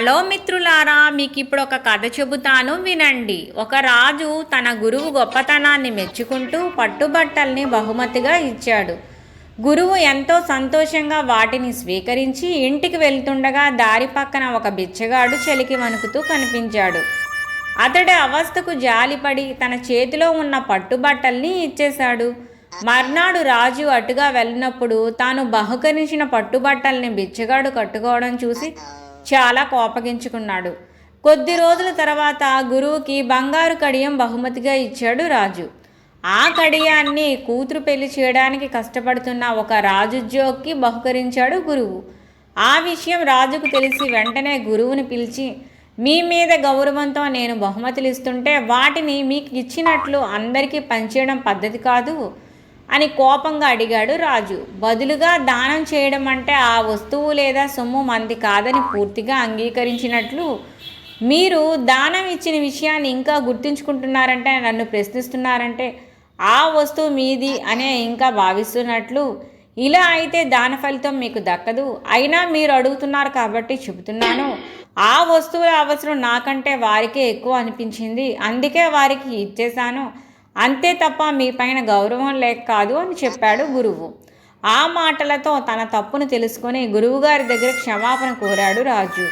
Hello మిత్రులారా మీకు ఇప్పుడు ఒక కథ చెబుతాను వినండి. ఒక రాజు తన గురువు గొప్పతనాన్ని మెచ్చుకుంటూ పట్టుబట్టల్ని బహుమతిగా ఇచ్చాడు. గురువు ఎంతో సంతోషంగా వాటిని స్వీకరించి ఇంటికి వెళ్తుండగా దారి పక్కన ఒక బిచ్చగాడు చెలికి వణుకుతూ కనిపించాడు. అతడి అవస్థకు జాలిపడి తన చేతిలో ఉన్న పట్టుబట్టల్ని ఇచ్చేశాడు. మర్నాడు రాజు అటుగా వెళ్ళినప్పుడు తాను బహుకరించిన పట్టుబట్టల్ని బిచ్చగాడు కట్టుకోవడం చూసి చాలా కోపగించుకున్నాడు. కొద్ది రోజుల తర్వాత గురువుకి బంగారు కడియం బహుమతిగా ఇచ్చాడు రాజు. ఆ కడియాన్ని కూతురు పెళ్ళి చేయడానికి కష్టపడుతున్న ఒక రాజుద్యోగికి బహుకరించాడు గురువు. ఆ విషయం రాజుకు తెలిసి వెంటనే గురువుని పిలిచి మీ మీద గౌరవంతో నేను బహుమతులు ఇస్తుంటే వాటిని మీకు ఇచ్చినట్లు అందరికీ పనిచేయడం పద్ధతి కాదు. అని కోపంగా అడిగాడు రాజు. బదులుగా దానం చేయడం అంటే ఆ వస్తువు లేదా సొమ్ము మంది కాదని పూర్తిగా అంగీకరించినట్లు మీరు దానం ఇచ్చిన విషయాన్ని ఇంకా గుర్తుంచుకుంటున్నారంటే నన్ను ప్రశ్నిస్తున్నారంటే ఆ వస్తువు మీది అనే ఇంకా భావిస్తున్నట్లు ఇలా అయితే దాన ఫలితం మీకు దక్కదు. అయినా మీరు అడుగుతున్నారు కాబట్టి చెబుతున్నాను. ఆ వస్తువుల అవసరం నాకంటే వారికే ఎక్కువ అనిపించింది. అందుకే వారికి ఇచ్చేశాను. అంతే తప్ప మీ పైన గౌరవం లేక కాదు అని చెప్పాడు గురువు. ఆ మాటలతో తన తప్పును తెలుసుకొని గురువుగారి దగ్గర క్షమాపణ కోరాడు రాజు.